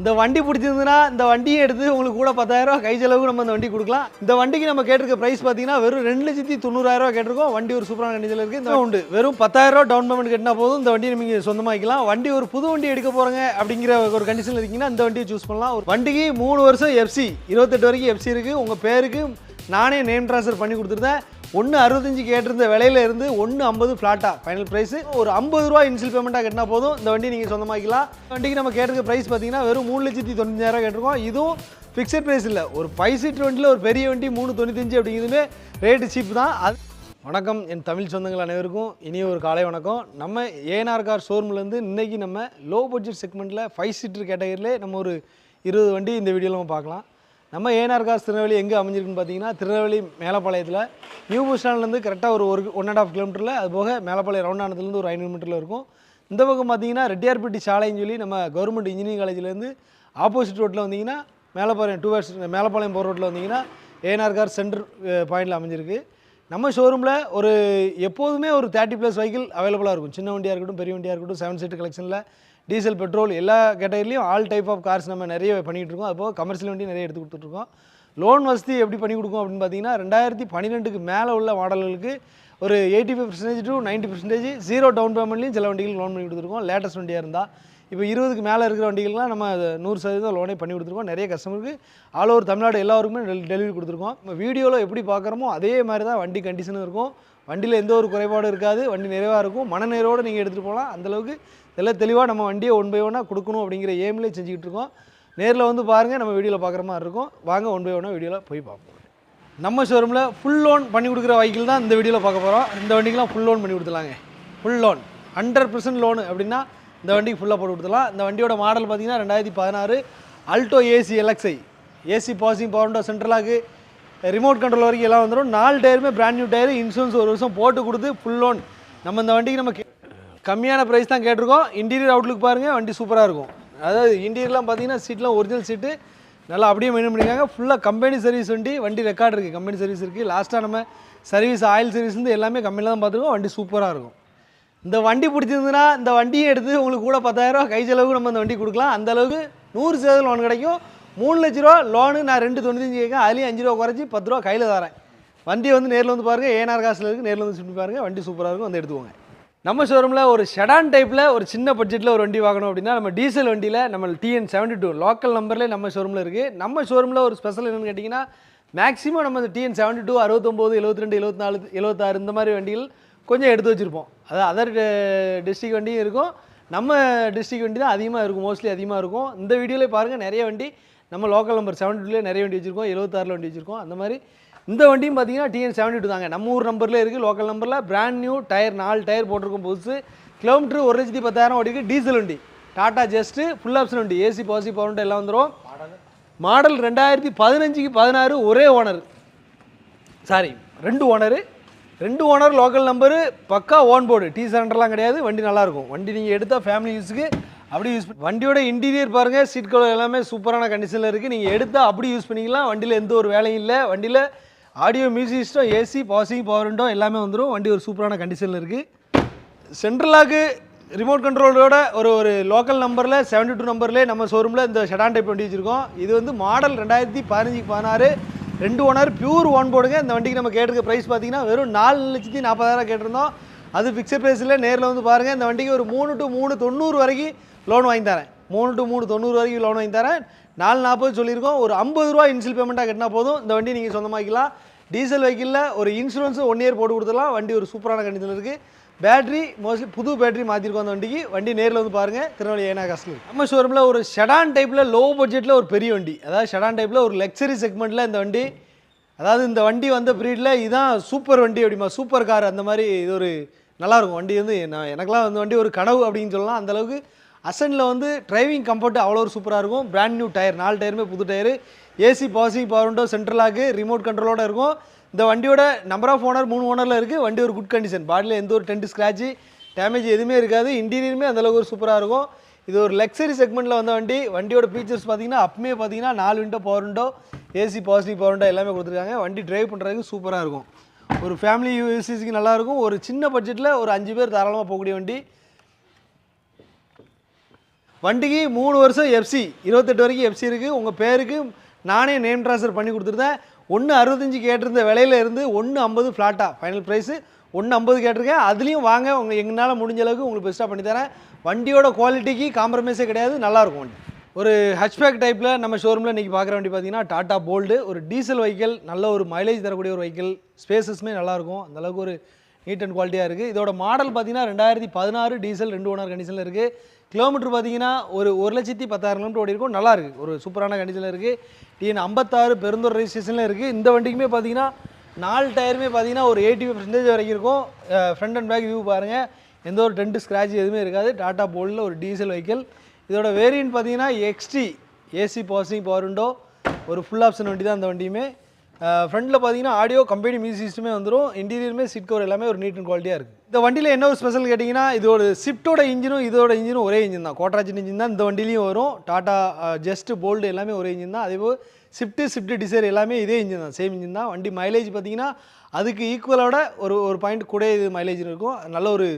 இந்த வண்டி பிடிச்சிருந்துன்னா இந்த வண்டியை எடுத்து உங்களுக்கு கூட பத்தாயிரம் ரூபா கை செலவுக்கு நம்ம இந்த வண்டி கொடுக்கலாம். இந்த வண்டிக்கு நம்ம கேட்டிருக்க ப்ரைஸ் பார்த்தீங்கன்னா வெறும் ரெண்டு லட்சத்தி தொண்ணூறாயிரம் கேட்டிருக்கோம். வண்டி ஒரு சூப்பரான கண்டிஷனில் இருக்குது இந்த உண்டு. வெறும் பத்தாயிரம் ரூபா டவுன் பேமெண்ட் கட்டினா போதும். இந்த வண்டியை நீங்கள் சொந்தமாக்கலாம் வண்டி ஒரு புது வண்டி எடுக்க போகிறங்க அப்படிங்கிற ஒரு கண்டிஷனில் இருக்கீங்கன்னா இந்த வண்டியை சூஸ் பண்ணலாம். ஒரு வண்டிக்கு மூணு வருஷம் எஃப்சி இருபத்தெட்டு வரைக்கும் எஃப்சி இருக்குது உங்கள் பேருக்கு நானே நேம் ட்ரான்ஸ்ஃபர் பண்ணி கொடுத்துருந்தேன். ஒன்று அறுபத்தஞ்சு கேட்டிருந்த விலையில இருந்து ஒன்று ஐம்பது ஃப்ளாட்டாக ஃபைனல் ப்ரைஸ் ஒரு ஐம்பது ரூபா இன்சியல் பேமெண்ட்டாக கட்டினா போதும். இந்த வண்டி நீங்கள் சொந்தமாக்கலாம் வண்டிக்கு நம்ம கேட்டிருக்க ப்ரைஸ் பார்த்தீங்கன்னா வெறும் மூணு லட்சத்தி தொண்ணூறாயிரம் கேட்டிருக்கோம். இதுவும் ஃபிக்ஸட் ப்ரைஸ் இல்லை. ஒரு ஃபைவ் சீட் வண்டியில் ஒரு பெரிய வண்டி மூணு தொண்ணூத்தஞ்சு அப்படிங்கிறதுமே ரேட்டு சீப் தான். அது வணக்கம். என் தமிழ் சொந்தங்கள் அனைவருக்கும் இனி ஒரு காலை வணக்கம். நம்ம ஏஎன்ஆர் கார் ஷோரூம்லேருந்து இன்னைக்கு நம்ம லோ பட்ஜெட் செக்மெண்ட்டில் ஃபைவ் சீட்டர் கேட்டகரியிலே நம்ம ஒரு இருபது வண்டி இந்த வீடியோவில் நம்ம பார்க்கலாம். நம்ம ஏஎன்ஆர் காஸ் திருநெல்வேலி எங்கே அமைஞ்சிருக்குன்னு பார்த்தீங்கன்னா திருநெல்வேலி மேலப்பாளையத்தில் நியூ பஸ் ஸ்டாண்ட்லேருந்து கரெக்டாக ஒரு ஒரு ஒன் அண்ட் ஆஃப் கிலோமீட்டரில் அது போக மேலப்பாளையம் ரவுண்டானத்துலேருந்து ஒரு ஐநூறு மீட்டரில் இருக்கும். இந்த பக்கம் பார்த்தீங்கன்னா ரெட்டியார்பட்டி சாலைன்னு சொல்லி நம்ம கவர்மெண்ட் இன்ஜினியரிங் காலேஜ்லேருந்து ஆப்போசிட் ரோட்டில் வந்தீங்கன்னா மேலப்பாளையம் டூ வேர்ஸ் மேலப்பாளையம் போகிற ரோட்டில் வந்தீங்கன்னா ஏஎன்ஆர் கார் சென்டர் பாயிண்டில் அமைஞ்சிருக்கு. நம்ம ஷோரூமில் ஒரு எப்போதுமே ஒரு தேர்ட்டி ப்ளஸ் வெஹிக்கிள் அவைலபிளாக இருக்கும். சின்ன வண்டியாக இருக்கட்டும் பெரிய வண்டியாக இருக்கட்டும் செவன் சீட் கலெக்ஷனில் டீசல் பெட்ரோல் எல்லா கேட்டகரிலையும் ஆல் டைப் ஆஃப் கார்ஸ் நம்ம நிறைய பண்ணிகிட்டு இருக்கோம் அது போக கமர்ஷியல் வண்டி நிறைய எடுத்து கொடுத்துட்ருக்கோம். லோன் வசதி எப்படி பண்ணி கொடுக்கும் அப்படின்னு பார்த்தீங்கன்னா ரெண்டாயிரத்தி பன்னிரெண்டுக்கு மேலே உள்ள மாடல்களுக்கு ஒரு eighty five percentage to ninety percentage zero down பேமெண்ட்லையும் சில வண்டிகள் லோன் பண்ணி கொடுத்துருக்கோம். லேட்டஸ்ட் வண்டியாக இருந்தால் இப்போ இருபதுக்கு மேலே இருக்கிற வண்டிகள்லாம் நம்ம நூறு சதவீதம் லோனே பண்ணி கொடுத்துருக்கோம். நிறைய கஸ்டமருக்கு ஆல் ஓவர் தமிழ்நாடு எல்லாருக்குமே டெலிவரி கொடுத்துருக்கோம். நம்ம வீடியோவில் எப்படி பார்க்குறோமோ அதே மாதிரி தான் வண்டி கண்டிஷனும் இருக்கும். வண்டியில் எந்த ஒரு குறைபாடும் இருக்காது. வண்டி நிறைவாக இருக்கும். மனநிறைவோடு நீங்கள் எடுத்துகிட்டு போகலாம். அந்தளவுக்கு எல்லாம் தெளிவாக நம்ம வண்டியை ஒன் பை ஒன்னாக கொடுக்கணும் அப்படிங்கிற ஏம்லேயே செஞ்சுக்கிட்டு இருக்கோம். நேரில் வந்து பாருங்கள் நம்ம வீடியோவில் பார்க்குற மாதிரி இருக்கும். வாங்க ஒன் பை ஒன்னாக வீடியோவில் போய் பார்ப்போம். நம்ம ஷோரூமில் ஃபுல் லோன் பண்ணி கொடுக்குற வெஹிக்கிள் தான் இந்த வீடியோவில் பார்க்க போகிறோம் இந்த வண்டிக்கெலாம் ஃபுல் லோன் பண்ணி கொடுத்துலாங்க full loan hundred percent loan அப்படின்னா இந்த வண்டிக்கு ஃபுல்லாக போட்டு கொடுத்துலாம் இந்த வண்டியோட மாடல் பார்த்தீங்கன்னா ரெண்டாயிரத்தி பதினாறு Alto AC எலக்ஸை AC passing பவர்ண்டோ central lock remote control வரைக்கும் எல்லாம் வந்துடும். நாலு டயருமே பிராண்ட் நியூ டயர் இன்சூரன்ஸ் ஒரு வருஷம் போட்டு கொடுத்து ஃபுல் லோன் நம்ம இந்த வண்டிக்கு நம்ம கம்மியான ப்ரைஸ் தான் கேட்டிருக்கோம். இன்டீரியர் அவுட்லுக் பாருங்கள் வண்டி சூப்பராக இருக்கும். அதாவது இன்டீரியர்லாம் பார்த்தீங்கன்னா சீட்லாம் ஒரிஜினல் சீட்டு நல்லா அப்படியே மெயின் பண்ணியிருக்காங்க. ஃபுல்லாக கம்பெனி சர்வீஸ் வண்டி வண்டி ரெக்கார்டு இருக்குது கம்பெனி சர்வீஸ் இருக்குது லாஸ்ட்டாக நம்ம சர்வீஸ் ஆயில் சர்வீஸ்லேருந்து எல்லாமே கம்பெனியில் தான் பார்த்துருக்கோம் வண்டி சூப்பராக இருக்கும். இந்த வண்டி பிடிச்சிருந்துன்னா இந்த வண்டியை எடுத்து உங்களுக்கு கூட பத்தாயிரம் கை செலவுக்கு நம்ம இந்த வண்டி கொடுக்கலாம். அந்த அளவுக்கு நூறு சதவீதம் லோன் கிடைக்கும். மூணு லட்ச ரூபா லோனு நான் ரெண்டு தொண்ணூத்தஞ்சு கேட்க அதுலேயும் அஞ்சு ரூபா குறைச்சி பத்து ரூபா கையில் தரேன். வண்டி வந்து நேரில் வந்து பாருங்கள் ஏனார் காசில் இருக்குது நேரில் வந்து சுற்றி பாருங்கள் வண்டி சூப்பராக இருக்கும். வந்து எடுத்துக்கோங்க. நம்ம ஷோரூமில் ஒரு ஷெடான் டைப்பில் ஒரு சின்ன பட்ஜெட்டில் ஒரு வண்டி வாங்கணும் அப்படின்னா நம்ம டீசல் வண்டியில் நம்ம டிஎன் செவன்ட்டி டூ லோக்கல் நம்பர்லேயே நம்ம ஷோரூமில் இருக்குது நம்ம ஷோரூமில் ஒரு ஸ்பெஷல் என்னென்னு கேட்டிங்கன்னா மேக்ஸிமம் நம்ம இந்த டிஎன் செவன்ட்டி டூ அறுபத்தொம்போது எழுபத்தி ரெண்டு எழுபத்தி நாலு எழுபத்தாறு இந்த மாதிரி வண்டிகள் கொஞ்சம் எடுத்து வச்சுருப்போம். அது அதர் டிஸ்ட்ரிக் uh, வண்டியும் இருக்கும். நம்ம டிஸ்ட்ரிக் வண்டி தான் அதிகமாக இருக்கும் மோஸ்ட்லி அதிகமாக இருக்கும். இந்த வீடியோவில் பாருங்கள் நிறைய வண்டி நம்ம லோக்கல் நம்பர் செவன்டி டூலேயே நிறைய வண்டி வச்சுருக்கோம் எழுபத்தாறில் வண்டி வச்சுருக்கோம். அந்த மாதிரி இந்த வண்டியும் பார்த்தீங்கன்னா டிஎன் செவன்ட்டி டூ தாங்க. நம்ம ஊர் நம்பர்லேயே இருக்குது லோக்கல் நம்பரில் பிராண்ட் நியூ டயர் நாலு டயர் போட்டிருக்கும் புதுசு. கிலோமீட்டர் ஒரு லட்சத்தி பத்தாயிரம் ஓடிக்கு டீசல் வண்டி. டாடா ஜஸ்ட்டு ஃபுல் ஆப்ஷன் வண்டி. ஏசி பாசி பவர் எல்லாம் வந்துடும் மாடல் ரெண்டாயிரத்தி பதினஞ்சுக்கு பதினாறு ஒரே ஓனர் சாரி ரெண்டு ஓனரு ரெண்டு ஓனர் லோக்கல் நம்பரு பக்கா ஓன் போர்டு டீ சென்டர்லாம் கிடையாது. வண்டி நல்லாயிருக்கும் வண்டி நீங்கள் எடுத்தால் ஃபேமிலி யூஸுக்கு அப்படி யூஸ் வண்டியோட இன்டீரியர் பாருங்கள் சீட் கவர் எல்லாமே சூப்பரான கண்டிஷனில் இருக்குது நீங்கள் எடுத்தால் அப்படி யூஸ் பண்ணிக்கலாம். வண்டியில் எந்த ஒரு வேலையும் இல்லை. வண்டியில் audio music system AC passing power window எல்லாமே வந்துடும் வண்டி ஒரு சூப்பரான கண்டிஷனில் இருக்குது சென்ட்ரலாக்கு ரிமோட் கண்ட்ரோலோட ஒரு ஒரு லோக்கல் நம்பரில் செவன்டி டூ நம்பர்லேயே நம்ம ஷோரூமில் இந்த ஷெடான் டைப் வண்டி வச்சுருக்கோம். இது வந்து மாடல் ரெண்டாயிரத்தி பதினஞ்சு பதினாறு ரெண்டு ஓனர் பியூர் ஒன் போடுங்க. இந்த வண்டிக்கு நம்ம கேட்டிருக்க ப்ரைஸ் பார்த்தீங்கன்னா வெறும் நாலு லட்சத்தி நாற்பதாயிரம் கேட்டிருந்தோம். அது ஃபிக்ஸட் ப்ரைஸில் நேரில் வந்து பாருங்கள் இந்த வண்டிக்கு ஒரு மூணு டு மூணு தொண்ணூறு வரைக்கும் லோன் வாங்கி தரேன். மூணு டு மூணு தொண்ணூறு வரைக்கும் லோன் வாங்கி தரேன். நாலு நாற்பது சொல்லியிருக்கோம். ஒரு ஐம்பது ரூபா இன்சில் பேமெண்ட்டாக கட்டினா போதும். இந்த வண்டி நீங்கள் சொந்தமாக்கலாம் டீசல் வெஹிக்கிளில் ஒரு இன்சூரன்ஸ் ஒன் இயர் போட்டு கொடுத்துடலாம். வண்டி ஒரு சூப்பரான கண்டிஷனில் இருக்குது பேட்டரி மோஸ்ட்லி புது பேட்டரி மாற்றிருக்கோம் அந்த வண்டிக்கு. வண்டி நேரில் வந்து பாருங்கள் திருநெல்வேலி ஏனா காஸ்ட்லி நம்ம ஷோரூமில் ஒரு ஷெடான் டைப்பில் லோ பட்ஜெட்டில் ஒரு பெரிய வண்டி. அதாவது ஷெடான் டைப்பில் ஒரு லக்ஸரி செக்மெண்ட்டில் இந்த வண்டி. அதாவது இந்த வண்டி வந்த பீரியடில் இதுதான் சூப்பர் வண்டி அப்படிமா சூப்பர் கார் அந்த மாதிரி இது ஒரு நல்லாயிருக்கும். வண்டி வந்து நான் எனக்கெல்லாம் அந்த வண்டி ஒரு கனவு அப்படின்னு சொல்லலாம். அந்த அளவுக்கு அசனில் வந்து டிரைவிங் கம்ஃபர்ட் அவ்வளோ ஒரு சூப்பராக இருக்கும். பிராண்ட் நியூ டயர் நாலு டயருமே புது tyre AC passing power window central lock remote கண்ட்ரோலோட இருக்கும். இந்த வண்டியோட நம்பர் ஆஃப் ஓனர் மூணு ஓனரில் இருக்குது வண்டி ஒரு குட் கண்டிஷன் பாடியில் எந்த ஒரு டென்ட் ஸ்க்ராட்ச் டேமேஜ் எதுவுமே இருக்காது. இன்டீரியருமே அந்தளவுக்கு ஒரு சூப்பராக இருக்கும். இது ஒரு லக்ஸரி செக்மெண்ட்டில் வந்த வண்டி. வண்டியோட ஃபீச்சர்ஸ் பார்த்தீங்கன்னா அப்பமே பார்த்தீங்கன்னா நாலு window power window AC positive power window எல்லாமே கொடுத்துருக்காங்க. வண்டி டிரைவ் பண்ணுறதுக்கு சூப்பராக இருக்கும். ஒரு ஃபேமிலி யூசிஸ்க்கு நல்லாயிருக்கும் ஒரு சின்ன பட்ஜெட்டில் ஒரு அஞ்சு பேர் தாராளமாக போகக்கூடிய வண்டி. வண்டிக்கு மூணு வருஷம் எஃப்சி இருபத்தெட்டு வரைக்கும் எஃப்சி இருக்குது உங்கள் பேருக்கு நானே நேம் ட்ரான்ஸ்ஃபர் பண்ணி கொடுத்துருந்தேன். ஒன்று அறுபத்தஞ்சு கேட்டிருந்த விலையில இருந்து ஒன்று ஐம்பது ஃப்ளாட்டாக ஃபைனல் ப்ரைஸு ஒன்று ஐம்பது கேட்டிருக்கேன். அதுலேயும் வாங்க உங்கள் எங்களால் முடிஞ்ச அளவுக்கு உங்களுக்கு பெஸ்ட்டாக பண்ணித்தரேன் வண்டியோட குவாலிட்டிக்கு காம்ப்ரமைஸே கிடையாது நல்லாயிருக்கும் வண்டி. ஒரு ஹட்ச்பேக் டைப்பில் நம்ம ஷோரூமில் இன்றைக்கி பார்க்குற வண்டி பார்த்தீங்கன்னா டாட்டா போல்டு ஒரு டீசல் வெஹிக்கிள் நல்ல ஒரு மைலேஜ் தரக்கூடிய ஒரு வெஹிக்கிள் ஸ்பேசஸுமே நல்லாயிருக்கும் அந்தளவுக்கு ஒரு நீட் அண்ட் குவாலிட்டியாக இருக்குது இதோட மாடல் பார்த்தீங்கன்னா ரெண்டாயிரத்தி பதினாறு டீசல் ரெண்டு ஓனர் கண்டிஷனில் இருக்குது கிலோமீட்டர் பார்த்தீங்கன்னா ஒரு ஒரு லட்சத்தி பத்தாயிரம் கிலோமீட்டர் ஓடி இருக்கும். நல்லா இருக்குது ஒரு சூப்பரான கண்டிஷனில் இருக்குது டிஎன் ஐம்பத்தாறு பெருந்தூர் ரெஜிஸ்ட்ரேஷனில் இருக்குது இந்த வண்டிக்குமே பார்த்தீங்கன்னா நாலு டயருமே பார்த்தீங்கன்னா ஒரு எயிட்டி பர்சன்டேஜ் வரைக்கும் இருக்கும். ஃப்ரண்ட் அண்ட் பேக் வியூ பாருங்கள் எந்த ஒரு டென்ட் ஸ்க்ராட்ச் எதுவுமே இருக்காது. டாட்டா போல்டில் ஒரு டீசல் வெஹிக்கிள் இதோட வேரியன்ட் பார்த்தீங்கன்னா XT AC passing power window ஒரு ஃபுல் ஆப்ஷன் வண்டி தான் அந்த வண்டியுமே. ஃப்ரண்ட்டில் பார்த்தீங்கன்னா ஆடியோ கம்பெனி மியூசிக் சிஸ்டமே வந்துடும் இன்டீரியருமே சிட் கவர் எல்லாமே ஒரு நீட் அண்ட் குவாலிட்டியாக இருக்குது இந்த வண்டியில் என்ன ஒரு ஸ்பெஷல் கேட்டிங்கன்னா இதோட ஷிஃப்ட்டோட இன்ஜினும் இதோட இன்ஜினும் ஒரே இன்ஜின் தான். கோட்ராஜின் இன்ஜின் தான் இந்த வண்டிலையும் வரும். டாடா ஜஸ்ட் போல்டு எல்லாமே ஒரே இன்ஜின் தான். அதேபோல் ஷிஃப்ட்டு ஸ்விஃப்ட் டிசைர் எல்லாமே இதே இன்ஜின் தான். சேம் இன்ஜின் தான். வண்டி மைலேஜ் பார்த்தீங்கன்னா அதுக்கு ஈக்குவலோட ஒரு ஒரு பாயிண்ட் கூட இது மைலேஜ் இருக்கும். நல்ல ஒரு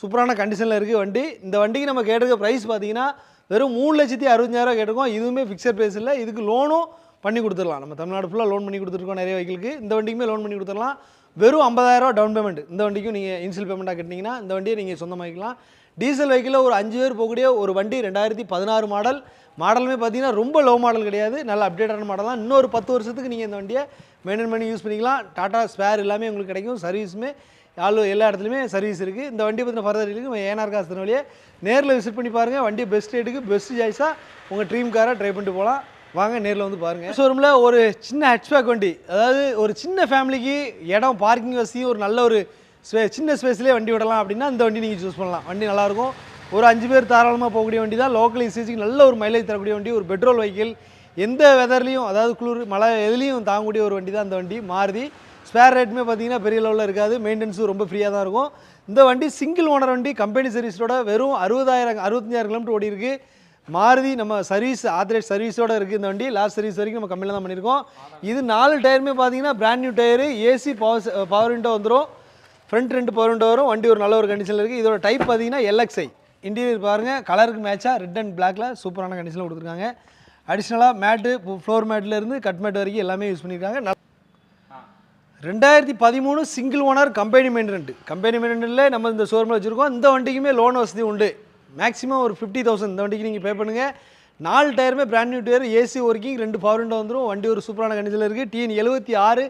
சூப்பரான கண்டிஷனில் இருக்குது வண்டி. இந்த வண்டிக்கு நம்ம கேட்டிருக்க ப்ரைஸ் பார்த்தீங்கன்னா வெறும் மூணு லட்சத்தி அறுபஞ்சாயிரம் கேட்டிருக்கோம். இதுவுமே ஃபிக்ஸட் ப்ரைஸ் இல்லை. இதுக்கு லோனும் பண்ணி கொடுத்துடலாம். நம்ம தமிழ்நாடு ஃபுல்லாக லோன் பண்ணி கொடுத்துருக்கோம் நிறைய வெஹிக்கிளுக்கு இந்த வண்டிக்குமே லோன் பண்ணி கொடுத்துடலாம். வெறும் ஐம்பதாயிரரூவா டவுன் பேமெண்ட் இந்த வண்டிக்கும் நீங்கள் இன்சியல் பேமெண்ட்டாக கட்டினீங்கன்னா இந்த வண்டியை நீங்கள் சொந்தமாக்கிக்கலாம். டீசல் வெஹிக்கிளில் ஒரு அஞ்சு பேர் போகக்கூடிய ஒரு வண்டி ரெண்டாயிரத்தி பதினாறு மாடல் மாடலுமே பார்த்தீங்கன்னா ரொம்ப லோ மாடல் கிடையாது. நல்ல அப்டேட்டான மாடல் தான். இன்னொரு பத்து வருஷத்துக்கு நீங்கள் இந்த வண்டியை மெயின்டைன் பண்ணி யூஸ் பண்ணிக்கலாம். டாடா ஸ்பேர் எல்லாமே உங்களுக்கு கிடைக்கும். சர்வீஸுமே ஆளு எல்லா இடத்துலையுமே சர்வீஸ் இருக்குது இந்த வண்டி பற்றின ஃபர்தர் இருக்குது ஏனார் காசு வழியே நேரில் விசிட் பண்ணி பாருங்கள் வண்டி பெஸ்ட் ரேட்டுக்கு பெஸ்ட் சாய்ஸாக உங்கள் ட்ரீம் காரை ட்ரை பண்ணிட்டு போகலாம். வாங்க நேரில் வந்து பாருங்கள் ஷோரூமில் ஒரு சின்ன ஹேட்ச்பேக் வண்டி. அதாவது ஒரு சின்ன ஃபேமிலிக்கு இடம் பார்க்கிங் வசதி ஒரு நல்ல ஒரு ஸ்பே சின்ன ஸ்பேஸ்லேயே வண்டி விடலாம் அப்படின்னா இந்த வண்டி நீங்கள் சூஸ் பண்ணலாம். வண்டி நல்லாயிருக்கும். ஒரு அஞ்சு பேர் தாராளமாக போகக்கூடிய வண்டி தான். லோக்கல் யூசேஜுக்கு நல்ல ஒரு மைலேஜ் தரக்கூடிய வண்டி ஒரு பெட்ரோல் வெஹிக்கிள் எந்த வெதர்லேயும் அதாவது குளிர் மழை எதுலேயும் தாங்கக்கூடிய ஒரு வண்டி தான் இந்த வண்டி மாறுதி ஸ்பேர் ரேட்டுமே பார்த்தீங்கன்னா பெரிய லெவலில் இருக்காது. மெயின்டெனன்ஸும் ரொம்ப ஃப்ரீயாக தான் இருக்கும். இந்த வண்டி சிங்கிள் ஓனர் வண்டி கம்பெனி சர்வீஸோட வெறும் அறுபதாயிரம் அறுபத்தஞ்சாயிரம் கிலோமீட்டர் ஓடி இருக்குது மாருதி நம்ம சர்வீஸ் ஆத்ரேட் சர்வீஸோட இருக்குது இந்த வண்டி. லாஸ்ட் சர்வீஸ் வரைக்கும் நம்ம கம்பெனியில் தான் பண்ணியிருக்கோம். இது நாலு டயருமே பார்த்தீங்கன்னா brand new tyre AC power power window வந்துடும் ஃப்ரண்ட் ரெண்டு பவர் விண்டோ வரும். வண்டி ஒரு நல்ல ஒரு கண்டிஷனில் இருக்குது இதோட டைப் பார்த்தீங்கன்னா எல்எக்ஸ்ஐ இன்டீரியர் பாருங்கள் கலருக்கு மேட்சாக ரெட் அண்ட் பிளாக்ல சூப்பரான கண்டிஷனில் கொடுத்துருக்காங்க. அடிஷ்னலாக மேட்டு ஃப்ளோர் மேட்லேருந்து கட் மேட் வரைக்கும் எல்லாமே யூஸ் பண்ணியிருக்காங்க. ரெண்டாயிரத்தி பதிமூணு single owner company maintained company மெயின்டெனட்டில் நம்ம இந்த ஷோரூமில் வச்சுருக்கோம். இந்த வண்டிக்குமே லோன் வசதி உண்டு. மேக்ஸிமம் ஒரு ஃபிஃப்டி தௌசண்ட் இந்த வண்டிக்கு நீங்கள் பே பண்ணுங்கள் நாலு டயருமே brand new tyre AC working ரெண்டு பவர் விண்டோ வந்துடும் வண்டி ஒரு சூப்பரான கண்டிஷனில் இருக்குது டிஎன் எழுபத்தி ஆறு.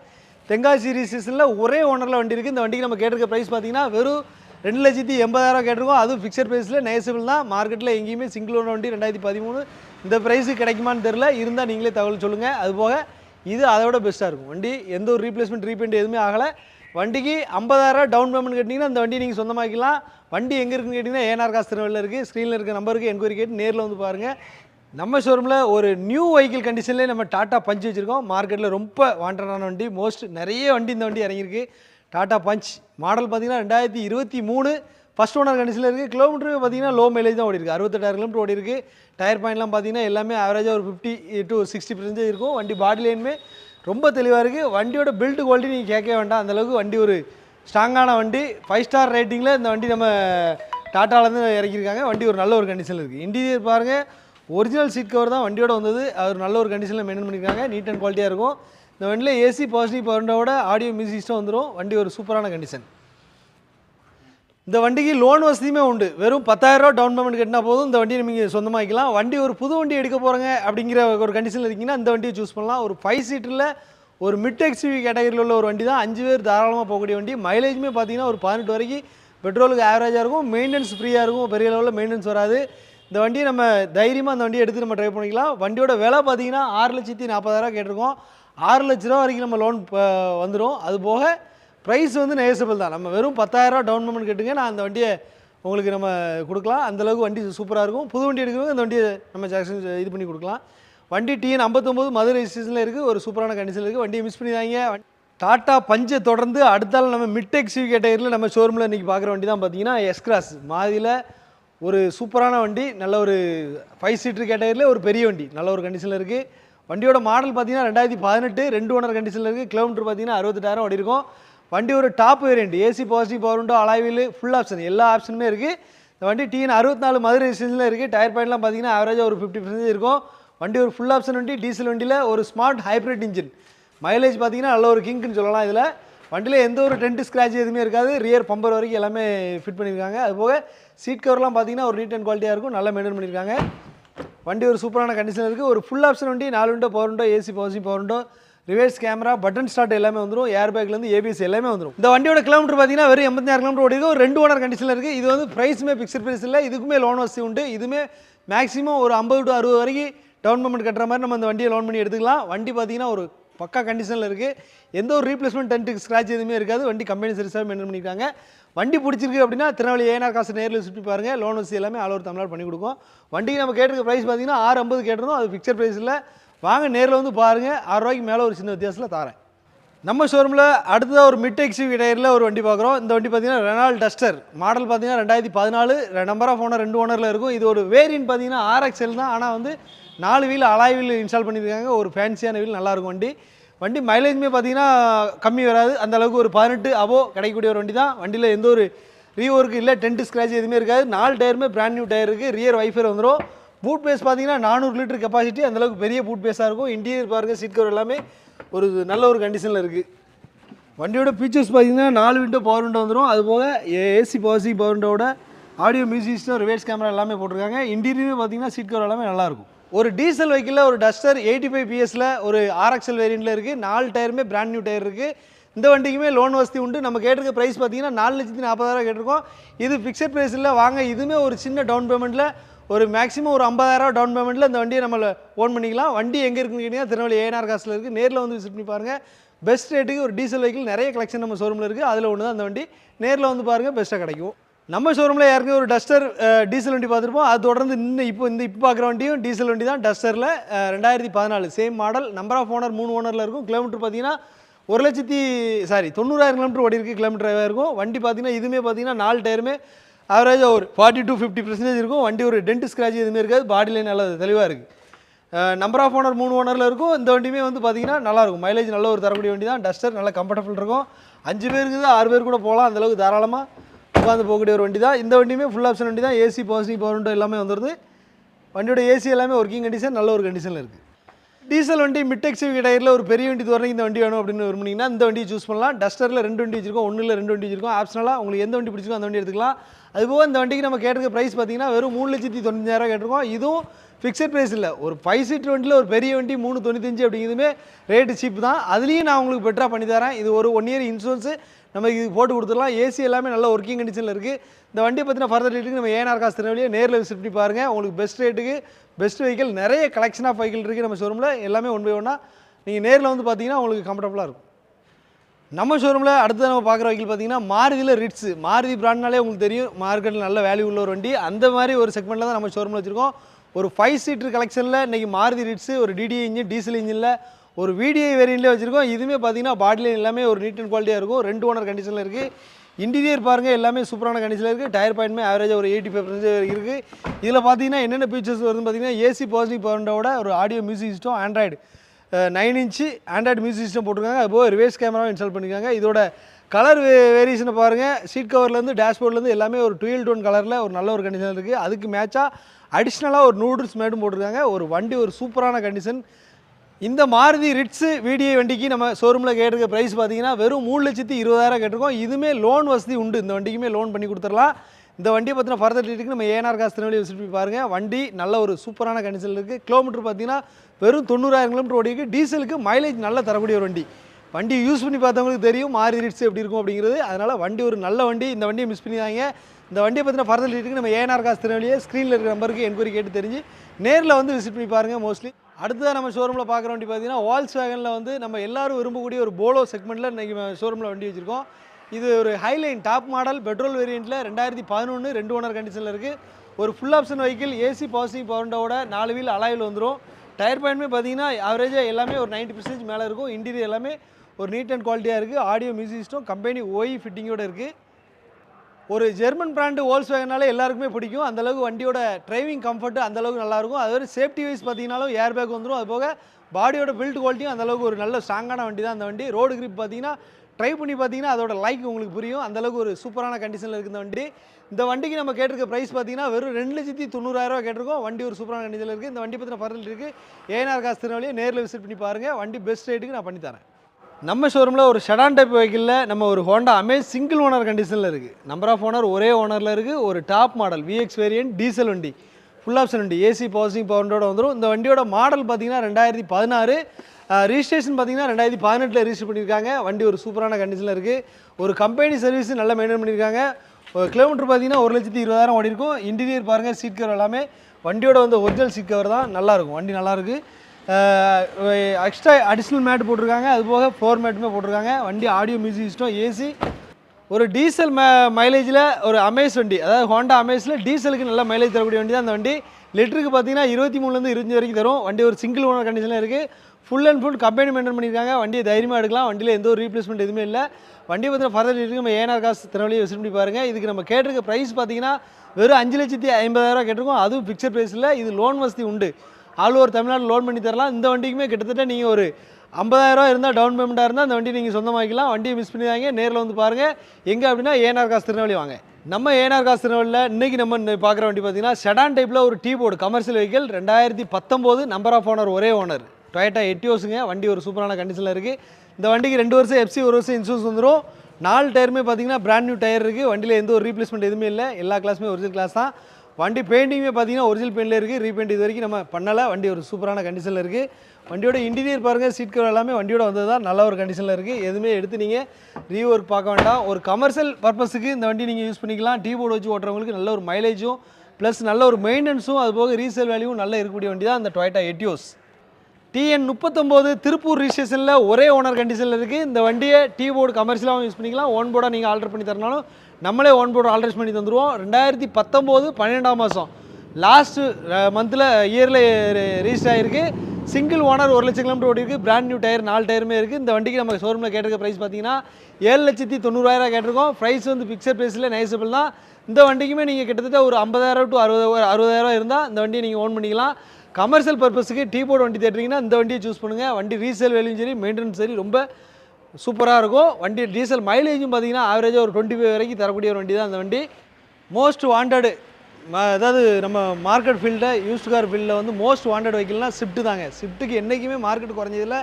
தென்காசி சீசனில் ஒரே ஓனரில் வண்டி இருக்குது இந்த வண்டிக்கு நம்ம கேட்டிருக்க ப்ரைஸ் பார்த்தீங்கன்னா வெறும் ரெண்டு லட்சத்தி எண்பதாயிரம் கேட்டிருக்கோம். அதுவும் ஃபிக்ஸட் ப்ரைஸில் நேசபிள் தான். மார்க்கெட்டில் எங்கேயுமே சிங்கிள் ஓனர் வண்டி ரெண்டாயிரத்தி பதிமூணு. இந்த ப்ரைஸு கிடைக்குமான்னு தெரில இருந்தால் நீங்களே தகவல் சொல்லுங்கள் அது போக இது அதை விட பெஸ்ட்டாக இருக்கும். வண்டி எந்த ஒரு ரீப்ளேஸ்மெண்ட் ரீபெயிண்ட் எதுவுமே ஆகலை. வண்டிக்கு 50000 டவுன் பேமெண்ட் கட்டினீங்கன்னா அந்த வண்டி நீங்கள் சொந்தமாக்கலாம் வண்டி எங்கே இருக்குன்னு கேட்டிங்கன்னா ஏனார் காசு திருநெல்வேலியில் இருக்குது ஸ்க்ரீனில் இருக்க நம்பருக்கு என்கொயரி கேட்டு நேரில் வந்து பாருங்கள் நம்ம ஷோரூமில் ஒரு நியூ வெஹிக்கிள் கண்டிஷன்லேயே நம்ம டாட்டா பஞ்ச் வச்சுருக்கோம். மார்க்கெட்டில் ரொம்ப வாண்டடான வண்டி. மோஸ்ட் நிறைய வண்டி இந்த வண்டி இறங்கியிருக்கு. டாட்டா பஞ்ச் மாடல் பார்த்தீங்கன்னா ரெண்டாயிரத்தி இருபத்தி மூணு ஃபஸ்ட் ஓனர் கண்டிஷனில் இருக்குது கிலோமீட்டர் பார்த்தீங்கன்னா லோ மைலேஜ் தான் ஓடி இருக்குது அறுபத்தெட்டாயிரம் கிலோமீட்டர் ஓடி இருக்குது டயர் பாயிண்ட்லாம் பார்த்தீங்கன்னா எல்லாமே ஆவரேஜாக ஒரு ஃபிஃப்டி டு சிக்ஸ்டி பர்சன்டேஜ் இருக்கும். வண்டி பாடி லைனுமே ரொம்ப தெளிவாக இருக்குது வண்டியோட பில்டு குவாலிட்டி நீங்கள் கேட்கவே வேண்டாம். அந்தளவுக்கு வண்டி ஒரு ஸ்ட்ராங்கான வண்டி. ஃபைவ் ஸ்டார் ரேட்டிங்கில் இந்த வண்டி நம்ம டாட்டாலேருந்து இறக்கியிருக்காங்க. வண்டி ஒரு நல்ல ஒரு கண்டிஷனில் இருக்குது இன்டீரியர் பாருங்கள் ஒரிஜினல் சீட் கவர் தான் வண்டியோட வந்தது. அது நல்ல ஒரு கண்டிஷனில் மெயின்டைன் பண்ணியிருக்காங்க. நீட் அண்ட் குவாலிட்டியாக இருக்கும். இந்த வண்டியில் ஏசி பாசிட்டிவ் பவர்ண்டோட ஆடியோ மியூசிக் சிஸ்டம் வந்துடும் வண்டி ஒரு சூப்பரான கண்டிஷன் இந்த வண்டிக்கு லோன் வசதியுமே உண்டு. வெறும் 10000 ரூபா டவுன் பேமெண்ட் கட்டினா போதும். இந்த வண்டியை நீங்கள் சொந்தமாக்கலாம் வண்டி ஒரு புது வண்டி எடுக்க போகிறங்க அப்படிங்கிற ஒரு கண்டிஷனில் இருக்கீங்கன்னா இந்த வண்டியை சூஸ் பண்ணலாம். ஒரு ஃபைவ் சீட்டரில் ஒரு மிட் எக்ஸ்யூவி கேட்டகரியில் உள்ள ஒரு வண்டி தான். அஞ்சு பேர் தாராளமாக போகக்கூடிய வண்டி. மைலேஜுமே பார்த்தீங்கன்னா ஒரு பதினெட்டு வரைக்கும் பெட்ரோலுக்கு ஆவரேஜாக இருக்கும். மெயின்டெனன்ஸ் ஃப்ரீயாக இருக்கும். பெரிய லெவலில் மெயின்டெனன்ஸ் வராது. இந்த வண்டியை நம்ம தைரியமாக அந்த வண்டியை எடுத்து நம்ம ட்ரை பண்ணிக்கலாம். வண்டியோட விலை பார்த்தீங்கன்னா ஆறு லட்சத்தி நாற்பதாயிரம் கேட்டிருக்கோம். ஆறு லட்ச ரூபா வரைக்கும் நம்ம லோன் வந்துடும் அது போக ப்ரைஸ் வந்து நேசபிள் தான். நம்ம வெறும் பத்தாயிரரூவா டவுன் பேமெண்ட் கட்டுங்க நான் அந்த வண்டியை உங்களுக்கு நம்ம கொடுக்கலாம். அந்தளவுக்கு வண்டி சூப்பராக இருக்கும். புது வண்டி எடுக்கிறவங்க இந்த வண்டியை நம்ம ஜாக்சன் இது பண்ணி கொடுக்கலாம். வண்டி டிஎன் ஐம்பத்தொம்போது மதுரை ரெஜிஸ்ட்ரேஷனில் இருக்குது ஒரு சூப்பரான கண்டிஷனில் இருக்குது வண்டியை மிஸ் பண்ணிதாங்க டாட்டா பஞ்சை தொடர்ந்து அடுத்தால் நம்ம மிட்டெக் சிவி கேட்டகரியில் நம்ம ஷோரூமில் இன்றைக்கி பார்க்குற வண்டி தான் பார்த்தீங்கன்னா எஸ்கிராஸ் மாதியில் ஒரு சூப்பரான வண்டி நல்ல ஒரு ஃபைவ் சீட்டர் கேட்டகரியில் ஒரு பெரிய வண்டி. நல்ல ஒரு கண்டிஷனில் இருக்குது வண்டியோட மாடல் பார்த்தீங்கன்னா ரெண்டாயிரத்தி பதினெட்டு ரெண்டு ஓனர் கண்டிஷனில் இருக்குது கிலோமீட்டர் பார்த்தீங்கன்னா அறுபத்தெட்டாயிரம் ஓடி இருக்கும் வண்டி ஒரு top variant AC positive power window அலாய்வில் full option எல்லா ஆப்ஷனுமே இருக்குது இந்த வண்டி டிஎன் அறுபத்தி நாலு மதுரை சீசனில் இருக்குது டயர் பாயிண்ட்லாம் பார்த்தீங்கன்னா ஆவரேஜாக ஒரு ஃபிஃப்டி பர்சன்டேஜ் இருக்கும். வண்டி ஒரு ஃபுல் ஆப்ஷன் வண்டி டீசல் வண்டியில் ஒரு ஸ்மார்ட் ஹைப்ரிட் இன்ஜின் மைலேஜ் பார்த்தீங்கன்னா நல்ல ஒரு கிங்க்னு சொல்லலாம் இதில். வண்டியில் எந்த ஒரு டென்ட் ஸ்க்ராட்ச் எதுவுமே இருக்காது. ரியர் பம்பர் வரைக்கும் எல்லாமே ஃபிட் பண்ணியிருக்காங்க. அது போக சீட் கவர்லாம் பார்த்தீங்கன்னா ஒரு நீட் அண்ட் குவாலிட்டியாக இருக்கும். நல்லா மெயின்டைன் பண்ணியிருக்காங்க. வண்டி ஒரு சூப்பரான கண்டிஷன் இருக்குது ஒரு ஃபுல் ஆப்ஷன் வண்டி நாலு window power window AC பவர்சி power window reverse camera button start எல்லாமே வந்துடும் ஏர் பேக்லேருந்து ஏபிஎஸ் எல்லாமே வந்துடும் இந்த வண்டியோட கிலோமீட்டர் பார்த்தீங்கன்னா வெறும் எண்பத்தி ஆறு கிலோமீட்டர் ஓடி ஒரு ரெண்டு ஓனர் கண்டிஷனில் இருக்குது இது வந்து ப்ரைஸுமே பிக்சர் ப்ரைஸ் இல்லை. இதுக்குமே லோன் வசதி உண்டு. இதுவுமே மேக்ஸிமம் ஒரு ஐம்பது டு அறுபது வரைக்கும் டவுன் பேமெண்ட் கட்டுற மாதிரி நம்ம அந்த வண்டியை லோன் பண்ணி எடுத்துக்கலாம். வண்டி பார்த்தீங்கன்னா ஒரு பக்கா கண்டிஷனில் இருக்குது எந்த ஒரு ரீப்ளேஸ்மெண்ட் டென்ட்டுக்கு ஸ்க்ராட்ச் எதுவுமே இருக்காது. வண்டி கம்பெனி சர்வீஸாக மெயின்டைன் பண்ணியிருக்காங்க வண்டி பிடிச்சிருக்கு அப்படின்னா திருநெல்வேலி ஏனார் காசு நேரில் சுற்றி பாருங்கள் லோன் வசதி எல்லாமே ஆல் ஓவர் தமிழ்நாடு பண்ணி கொடுக்கும். வண்டிக்கு நம்ம கேட்டிருக்க ப்ரைஸ் பார்த்தீங்கன்னா ஆறு ஐம்பது கேட்டிருந்தோம். அது ஃபிக்சர் ப்ரைஸ் இல்லை. வாங்க நேரில் வந்து பாருங்கள் ஆறு ரூபாய்க்கு மேலே ஒரு சின்ன வித்தியாசத்தில் தாரேன். நம்ம ஷோரூமில் அடுத்ததாக ஒரு மிட் எக்ஸிவ் டயரில் ஒரு வண்டி பார்க்குறோம் இந்த வண்டி பார்த்தீங்கன்னா ரெனால் டஸ்டர் மாடல் பார்த்தீங்கன்னா ரெண்டாயிரத்தி பதினாலு. நம்பர் ஆஃப் ஓனர் ரெண்டு ஓனரில் இருக்கும். இது ஒரு வேரியன்ட் பார்த்தீங்கன்னா ஆர்எக்ஸ்எல் தான். ஆனால் வந்து நாலு வீல் அலாய் வீல் இன்ஸ்டால் பண்ணியிருக்காங்க ஒரு ஃபேன்சியான வீல் நல்லாயிருக்கும் வண்டி. வண்டி மைலேஜுமே பார்த்தீங்கன்னா கம்மி வராது. அந்த அளவுக்கு ஒரு பதினெட்டு அபோ கிடைக்கக்கூடிய ஒரு வண்டி தான். வண்டியில் எந்த ஒரு ரீஒர்க்கு இல்லை டென்ட் ஸ்க்ராட்ச் எதுவுமே இருக்காது. நாலு டயருமே பிராண்ட் நியூ டயர் இருக்குது ரியர் வைஃபர் வந்துடும் பூட் பேஸ் பார்த்தீங்கன்னா நானூறு லிட்டர் கெப்பாசிட்டி அந்தளவுக்கு பெரிய பூட் பேஸாக இருக்கும். இன்டீரியர் பாருங்கள் சீட் கவர் எல்லாமே ஒரு நல்ல ஒரு கண்டிஷனில் இருக்குது வண்டியோட ஃபீச்சர்ஸ் பார்த்தீங்கன்னா நாலு விண்டோ பவர் விண்டோ வந்துடும் அது போக ஏசி பாசி power விண்டோட audio music system reverse camera எல்லாமே போட்டிருக்காங்க. இன்டீரியர் பார்த்தீங்கன்னா சீட் கவர் எல்லாமே நல்லாயிருக்கும் ஒரு டீசல் வெஹிக்கிளில் ஒரு டஸ்டர் எயிட்டி ஃபைவ் பிஎஸில் ஒரு ஆர்எக்ஸ்எல் வேரியண்ட்டில் இருக்குது நாலு டயருமே பிராண்ட் நியூ டயர் இருக்குது இந்த வண்டிக்குமே லோன் வசதி உண்டு. நம்ம கேட்டிருக்க ப்ரைஸ் பார்த்தீங்கன்னா நாலு லட்சத்தி நாற்பதாயிரம் கேட்டிருக்கோம். இது ஃபிக்ஸட் ப்ரைஸ் இல்லை. வாங்க இதுவுமே ஒரு சின்ன டவுன் பேமெண்ட்டில் ஒரு மேக்ஸிமம் ஒரு ஐம்பதாயிரம் டவுன் பேமெண்ட்டில் இந்த வண்டியை நம்ம ஓன் பண்ணிக்கலாம். வண்டி எங்கே இருக்குன்னு கேட்டிங்கன்னா திருநெல்வேலி ஏஎன்ஆர் காசில் இருக்குது நேரில் வந்து விசிட் பண்ணி பாருங்கள் பெஸ்ட் ரேட்டுக்கு ஒரு டீசல் வெஹிக்கிள் நிறைய கலெக்ஷன் நம்ம ஷோரூமில் இருக்குது அதில் ஒன்று தான் அந்த வண்டி. நேரில் வந்து பாருங்கள் பெஸ்ட்டாக கிடைக்கும். நம்ம ஷோரூமில் ஏற்கனவே ஒரு டஸ்டர் டீசல் வண்டி பார்த்துருப்போம். அது தொடர்ந்து இன்னும் இப்போ இந்த இப்போ பார்க்குற வண்டியும் டீசல் வண்டி தான். டஸ்டரில் ரெண்டாயிரத்தி பதினாலு. Same model number of owner மூணு ஓனரில் இருக்கும். கிலோமீட்டர் பார்த்தீங்கன்னா ஒரு லட்சத்தி சாரி தொண்ணூறாயிரம் கிலோமீட்டர் ஓடி இருக்குது கிலோமீட்டர் இருக்கும். வண்டி பார்த்தீங்கன்னா இதுவுமே பார்த்தீங்கன்னா நாலு டயருமே ஆவரேஜாக ஒரு ஃபார்ட்டி டு ஃபிஃப்டி பர்சன்டேஜ் இருக்கும். வண்டி ஒரு டென்ட் ஸ்க்ராட்ச் எதுவுமே இருக்காது. பாடியில் நல்ல தெளிவாக இருக்குது நம்பர் ஆஃப் ஓனர் மூணு ஓனரில் இருக்கும். இந்த வண்டியுமே வந்து பார்த்திங்கன்னா நல்லாயிருக்கும் மைலேஜ் நல்ல ஒரு தரக்கூடிய வண்டி தான். டஸ்டர் நல்லா கம்ஃபர்டபுள் இருக்கும். அஞ்சு பேருக்கு தான் ஆறு பேர் கூட போகலாம். அந்தளவுக்கு தாராளமாக உட்காந்து போகக்கூடிய ஒரு வண்டி தான். இந்த வண்டியுமே ஃபுல் ஆப்ஷன் வண்டி தான். ஏசி பாசிட்டிவ் பவர் எல்லாமே வந்துடுது வண்டியோட ஏசி எல்லாமே ஒர்க்கிங் கண்டிஷன் நல்ல ஒரு கண்டிஷனில் இருக்குது டீசல் வண்டி மிட்டெக்ஸி டயரில் ஒரு பெரிய வண்டி தோறனைக்கு இந்த வண்டி வேணும் அப்படின்னு விரும்புனீங்கன்னா இந்த வண்டியை சூஸ் பண்ணலாம். டஸ்டரில் ரெண்டு வண்டி வச்சிருக்கோம் ஒன்றில் இல்லை ரெண்டு வண்டி வச்சிருக்கோம். ஆப்ஷனலாக உங்களுக்கு எந்த வண்டி பிடிச்சிருக்கோ அந்த வண்டி எடுத்துக்கலாம். அதுபோக இந்த வண்டிக்கு நம்ம கேட்டிருக்க ப்ரைஸ் பார்த்தீங்கன்னா வெறும் மூணு லட்சத்தி தொண்ணூறாயிரம் கேட்டிருக்கோம். இதுவும் ஃபிக்ஸட் ப்ரைஸ் இல்லை. ஒரு ஃபைவ் சீட் வண்டியில் ஒரு பெரிய வண்டி மூணு தொண்ணூத்தஞ்சு அப்படிங்கிறதுமே ரேட்டு சீப் தான். அதுலேயும் நான் உங்களுக்கு பெட்டராக பண்ணி தரேன். இது ஒரு ஒன் இயர் இன்சூரன்ஸு நம்ம இது போட்டு கொடுத்துடலாம். ஏசி எல்லாமே நல்ல ஒர்க்கிங் கண்டிஷனில் இருக்குது இந்த வண்டியை பற்றின ஃபர்தர் ரேட்டுக்கு நம்ம ஏஆர் காசு திருநெல்வேலியை நேரில் விசிட் பண்ணி பாருங்கள் உங்களுக்கு பெஸ்ட் ரேட்டுக்கு பெஸ்ட் வெஹிக்கிள் நிறைய கலெக்ஷன் ஆஃப் வெஹிக்கிள் இருக்குது நம்ம ஷோரூமில் எல்லாமே ஒன் பை ஒன்னாக நீங்கள் நேரில் வந்து பார்த்தீங்கன்னா உங்களுக்கு கம்ஃபர்டபுளாக இருக்கும். நம்ம ஷோரூமில் அடுத்து நம்ம பார்க்குற வெஹிக்கிள் பார்த்தீங்கன்னா மாருதியில் ரிட்ஸு மாருதி பிராண்ட்னாலே உங்களுக்கு தெரியும். மார்க்கெட்டில் நல்ல வேல்யூ உள்ள ஒரு வண்டி. அந்த மாதிரி ஒரு செக்மெண்ட்டில் தான் நம்ம ஷோரூமில் வச்சுருக்கோம். ஒரு ஃபைவ் சீட்டர் கலெக்ஷனில் இன்றைக்கி மாருதி ரிட்ஸு ஒரு டிடிஐ இன்ஜின் டீசல் இன்ஜினில் ஒரு விடிஐ வேரியன்ட்லேயே வச்சுருக்கோம். இதுவுமே பார்த்தீங்கன்னா பாடி எல்லாமே ஒரு நீட் அண்ட் குவாலிட்டியாக இருக்கும். ரெண்டு ஓனர் கண்டிஷனில் இருக்குது இன்டீரியர் பாருங்கள் எல்லாமே சூப்பரான கண்டிஷனில் இருக்குது டயர் பாயிண்ட்மே ஆவரேஜாக ஒரு எயிட்டி ஃபைவ் பர்சன்டேஜ் இருக்குது இதில் பார்த்தீங்கன்னா என்னென்ன ஃபீச்சர்ஸ் வருதுன்னு பார்த்தீங்கன்னா ஏசி பாசிட்டிவ் பவரோட ஒரு audio music system Android nine inch Android music system போட்டிருக்காங்க. அதுபோக ரிவேஸ் கேமராவும் இன்ஸ்டால் பண்ணியிருக்காங்க இதோட கலர் வேரியேஷனை பாருங்கள் சீட் கவர்லேருந்து டேஷ்போர்ட்லேருந்து எல்லாமே ஒரு டுவெல் டோன் கலரில் ஒரு நல்ல ஒரு கண்டிஷன் இருக்குது அதுக்கு மேட்சாக அடிஷ்னலாக ஒரு நூடுல்ஸ் மேடும் போட்டிருக்காங்க. ஒரு வண்டி ஒரு சூப்பரான கண்டிஷன் இந்த மாருதி ரிட்ஸு வீடியோ வண்டிக்கு நம்ம ஷோரூமில் கேட்டிருக்க ப்ரைஸ் பார்த்தீங்கன்னா வெறும் மூணு லட்சத்தி இருபதாயிரம் கேட்டிருக்கோம். இதுவுமே லோன் வசதி உண்டு. இந்த வண்டிக்குமே லோன் பண்ணி கொடுத்துடலாம். இந்த வண்டியை பற்றின ஃபர்தர் டீட்டுக்கு நம்ம ஏஎன்ஆர் காசு திருநெல்வேலி விசிட் பண்ணி பாருங்கள் வண்டி நல்ல ஒரு சூப்பரான கண்டிஷனில் இருக்குது கிலோமீட்டர் பார்த்தீங்கன்னா வெறும் தொண்ணூறாயிரம் கிலோமீட்டர் ஓடிக்கு டீசலுக்கு மைலேஜ் நல்லா தரக்கூடிய ஒரு வண்டி. வண்டி யூஸ் பண்ணி பார்த்தவங்களுக்கு தெரியும் மாறி ரிட்ஸ் எப்படி இருக்கும் அப்படிங்கிறது. அதனால் வண்டி ஒரு நல்ல வண்டி. இந்த வண்டியை மிஸ் பண்ணிதாங்க இந்த வண்டியை பற்றின ஃபர்தர் டீட்டுக்கு நம்ம ஏஎன்ஆர் காசு திருநெல்வேலியே ஸ்க்ரீனில் இருக்கிற நம்பருக்கு என்கொயரி கேட்டு தெரிஞ்சு நேரில் வந்து விசிட் பண்ணி பாருங்கள் மோஸ்ட்லி அடுத்ததாக நம்ம ஷோரூமில் பார்க்குற வண்டி பார்த்தீங்கன்னா வால்ஸ் வேகனில் வந்து நம்ம எல்லாரும் விரும்பக்கூடிய ஒரு போலோ செக்மெண்ட்டில் இன்றைக்கி ஷோரூமில் வண்டி வச்சுருக்கோம். இது ஒரு ஹைலைன் டாப் மாடல் பெட்ரோல் வேரியண்ட்டில் ரெண்டாயிரத்தி பதினொன்று ரெண்டு ஓனர் கண்டிஷனில் இருக்குது ஒரு full option vehicle AC passing பவுண்டோட நாலு வீல் அலாயில் வந்துடும் டயர் பாயிண்ட்மே பார்த்தீங்கன்னா ஆவரேஜாக எல்லாமே ஒரு நைன்ட்டி பர்சன்டேஜ் மேலே இருக்கும். இன்டீரியர் எல்லாமே ஒரு நீட் அண்ட் குவாலிட்டியாக இருக்குது ஆடியோ மியூசிக் சிஸ்டம் கம்பெனி ஓய் ஃபிட்டிங்கோட இருக்குது ஒரு ஜெர்மன் பிராண்டு ஓல்ஸ் வேகனாலே எல்லாருக்குமே பிடிக்கும். அந்தளவுக்கு வண்டியோட டிரைவிங் கம்ஃபர்ட்டு அந்தளவுக்கு நல்லாயிருக்கும் அது ஒரு சேஃப்டி வைஸ் பார்த்தீங்கன்னாலும் ஏர் பேக் வந்துடும் அது போக பாடியோட பில்ட் குவாலிட்டியும் அந்தளவுக்கு ஒரு நல்ல ஸ்ட்ராங்கான வண்டி தான். அந்த வண்டி ரோடு கிரிப் பார்த்தீங்கன்னா ட்ரை பண்ணி பார்த்தீங்கன்னா அதோட லைக் உங்களுக்கு புரியும். அந்தளவுக்கு ஒரு சூப்பரான கண்டிஷனில் இருக்குது இந்த வண்டி. இந்த வண்டிக்கு நம்ம கேட்டிருக்க ப்ரைஸ் பார்த்தீங்கன்னா வெறும் ரெண்டு லட்சத்தி தொண்ணூறாயிரரூவா கேட்டிருக்கோம். வண்டி ஒரு சூப்பரான கண்டிஷனில் இருக்குது இந்த வண்டி பற்றின பரவல் இருக்குது ஏஎன்ஆர் காசு திருநெல்வேலியை நேரில் விசிட் பண்ணி பாருங்கள் வண்டி பெஸ்ட் ரேட்டுக்கு நான் பண்ணித்தரேன் நம்ம ஷோரூமில் ஒரு ஷடான் டைப் வெஹிக்கிளில் நம்ம ஒரு ஹோண்டா அமேஸ் சிங்கிள் ஓனர் கண்டிஷனில் இருக்குது நம்பர் ஆஃப் ஓனர் ஒரே ஓனரில் இருக்குது ஒரு top model VX variant diesel வண்டி. ஃபுல் ஆப்ஷன் வண்டி. ஏசி பவர்சிங் பவரோட வந்துடும் இந்த வண்டியோட மாடல் பார்த்தீங்கன்னா ரெண்டாயிரத்தி பதினாறு. ரிஜிஸ்ட்ரேஷன் பார்த்தீங்கன்னா ரெண்டாயிரத்தி பதினெட்டில் ரிஜிஸ்டர் பண்ணியிருக்காங்க. வண்டி ஒரு சூப்பரான கண்டிஷனில் இருக்குது ஒரு கம்பெனி சர்வீஸ் நல்லா மெயின்டைன் பண்ணியிருக்காங்க. ஒரு கிலோமீட்டர் பார்த்தீங்கன்னா ஒரு லட்சத்தி இருபதாயிரம் ஓடி இருக்கும் இன்டீரியர் பாருங்கள் சீட் கவர் எல்லாமே. வண்டியோட வந்து ஒரிஜினல் சீட் கவர் தான். நல்லாயிருக்கும் வண்டி நல்லாயிருக்கு எக்ஸ்ட்ரா அடிஷ்னல் மேட் போட்டிருக்காங்க. அது போக ஃபோர் மேட்டுமே போட்டிருக்காங்க. வண்டி ஆடியோ மியூசிக் சிஸ்டம் ஏசி ஒரு டீசல் மே மைலேஜில் ஒரு அமேஸ் வண்டி. அதாவது ஹோண்டா அமேஸில் டீசலுக்கு நல்ல மைலேஜ் தரக்கூடிய வண்டி தான் அந்த வண்டி. லிட்டருக்கு பார்த்தீங்கன்னா இருபத்தி மூணுலேருந்து இருபத்தஞ்சு வரைக்கும் தரும். வண்டி ஒரு சிங்கிள் ஓனர் கண்டிஷனில் இருக்குது full and full company maintain பண்ணியிருக்காங்க. வண்டியை தைரியமாக எடுக்கலாம். வண்டியில் எந்த ஒரு ரீப்ளேஸ்மெண்ட் எதுவுமே இல்லை. வண்டி பற்றின ஃபர்தர் இருக்கு நம்ம ஏனார் காசு திருநெல்வேலியை விசிட் பண்ணி பாருங்கள் இதுக்கு நம்ம கேட்டிருக்க ப்ரைஸ் பார்த்தீங்கன்னா வெறும் அஞ்சு லட்சத்தி ஐம்பதாயிரம் கேட்டிருக்கோம். அதுவும் பிக்சர் ப்ரைஸில் இது லோன் வசதி உண்டு. ஆல் ஓவர் தமிழ்நாடு லோன் பண்ணி தரலாம். இந்த வண்டிக்குமே கிட்டத்தட்ட நீங்கள் ஒரு ஐம்பதாயிரரூவா இருந்தால் டவுன் பேமெண்ட்டாக இருந்தால் அந்த வண்டி நீங்கள் சொந்தமாக்கலாம் வண்டியை மிஸ் பண்ணிதாங்க நேரில் வந்து பாருங்கள் எங்கே அப்படின்னா ஏனார் காசு திருநெல்வேலி வாங்க. நம்ம ஏனார் காசு திருநெல்வேலியில் இன்றைக்கி நம்ம பார்க்குற வண்டி பார்த்தீங்கன்னா செடான் டைப்பில் ஒரு டீ போர்டு கமர்ஷியல் வெஹிக்கல் ரெண்டாயிரத்தி பத்தொம்போது நம்பர் ஆஃப் ஓனர் ஒரே ஓனர் டொயட்டா எட்டியோஸுங்க வண்டி ஒரு சூப்பரான கண்டிஷனில் இருக்குது இந்த வண்டிக்கு ரெண்டு வருஷம் எஃப்சி ஒரு வருஷம் இன்சூரன்ஸ் வந்துடும் நாலு டயருமே பார்த்தீங்கன்னா பிராண்ட் நியூ டயர் இருக்குது வண்டியில் எந்த ஒரு ரீப்ளேஸ்மெண்ட் எதுவுமே இல்லை. எல்லா கிளாஸுமே ஒரிஜினல் கிளாஸ் தான். வண்டி பெயிண்டிங்குமே பார்த்தீங்கன்னா ஒரிஜினல் பெயிண்டில் இருக்குது ரீபெயிண்ட் இது வரைக்கும் நம்ம பண்ணலை. வண்டி ஒரு சூப்பரான கண்டிஷனில் இருக்குது வண்டியோட இன்டீரியர் பாருங்கள் சீட் கவர் எல்லாமே வண்டியோட வந்தது தான் நல்ல ஒரு கண்டிஷனில் இருக்குது எதுவுமே எடுத்து நீங்கள் ரீஒர்க் பார்க்க வேண்டாம். ஒரு கமர்ஷியல் பர்பஸுக்கு இந்த வண்டி நீங்கள் யூஸ் பண்ணிக்கலாம். டீ போர்டு வச்சு ஓட்டுறவங்களுக்கு நல்ல ஒரு மைலேஜும் ப்ளஸ் நல்ல ஒரு மெயின்டெனன்ஸும் அது போக ரீசேல் வேல்யூவும் நல்ல இருக்கக்கூடிய வண்டி தான் அந்த டொயட்டா எட்டியோஸ் டிஎன் முப்பத்தொம்போது திருப்பூர் ரிஜிஸ்ட்ரேஷனில் ஒரே ஓனர் கண்டிஷனில் இருக்குது இந்த வண்டியை டீ போர்டு கமர்ஷியலாகவும் யூஸ் பண்ணிக்கலாம். ஓன் போர்டாக நீங்கள் ஆல்டர் பண்ணி தரனாலும் நம்மளே ஓன் போர்டு ஆல்டர் பண்ணி தந்துடுவோம் ரெண்டாயிரத்தி பத்தொம்போது பன்னெண்டாம் மாதம் லாஸ்ட்டு மந்தில் இயரில் ரிஜிஸ்டர் ஆகிருக்கு சிங்கிள் ஓனர் ஒரு லட்சம் கிலோமீட்டர் ஓடி இருக்குது பிராண்ட் நியூ டயர் நாலு டயருமே இருக்குது இந்த வண்டிக்கு நம்ம ஷோரூமில் கேட்டிருக்க ப்ரைஸ் பார்த்தீங்கன்னா ஏழு லட்சத்தி தொண்ணூறாயிரம் கேட்டிருக்கோம். ப்ரைஸ் வந்து பிக்சர் ப்ரைஸில் நைசபிள் தான். இந்த வண்டிக்குமே நீங்கள் கிட்டத்தட்ட ஒரு ஐம்பதாயிரம் டு அறுபது அறுபதாயிரம் இருந்தால் இந்த வண்டியை நீங்கள் ஓன் பண்ணிக்கலாம். கமர்ஷியல் பர்பஸுக்கு டீ போர்டு வண்டி தேடுறீங்கன்னா இந்த வண்டியை சூஸ் பண்ணுங்கள் வண்டி ரீசேல் வேலையும் சரி மெயின்டெனன்ஸ் சரி ரொம்ப சூப்பராக இருக்கும். வண்டி டீசல் மைலேஜும் பார்த்தீங்கன்னா ஆவரேஜாக ஒரு டுவெண்ட்டி ஃபைவ் வரைக்கும் தரக்கூடிய ஒரு வண்டி தான் அந்த வண்டி. மோஸ்ட் வாண்டடு அதாவது நம்ம மார்க்கெட் ஃபீல்டில் யூஸ்ட் கார் ஃபீல்டில் வந்து மோஸ்ட் வாண்டட் வெஹிக்கிள்னால் ஸ்விஃப்ட்டு தாங்க. ஸ்விஃப்ட்டுக்கு என்றைக்குமே மார்க்கெட் குறைஞ்சதில்ல.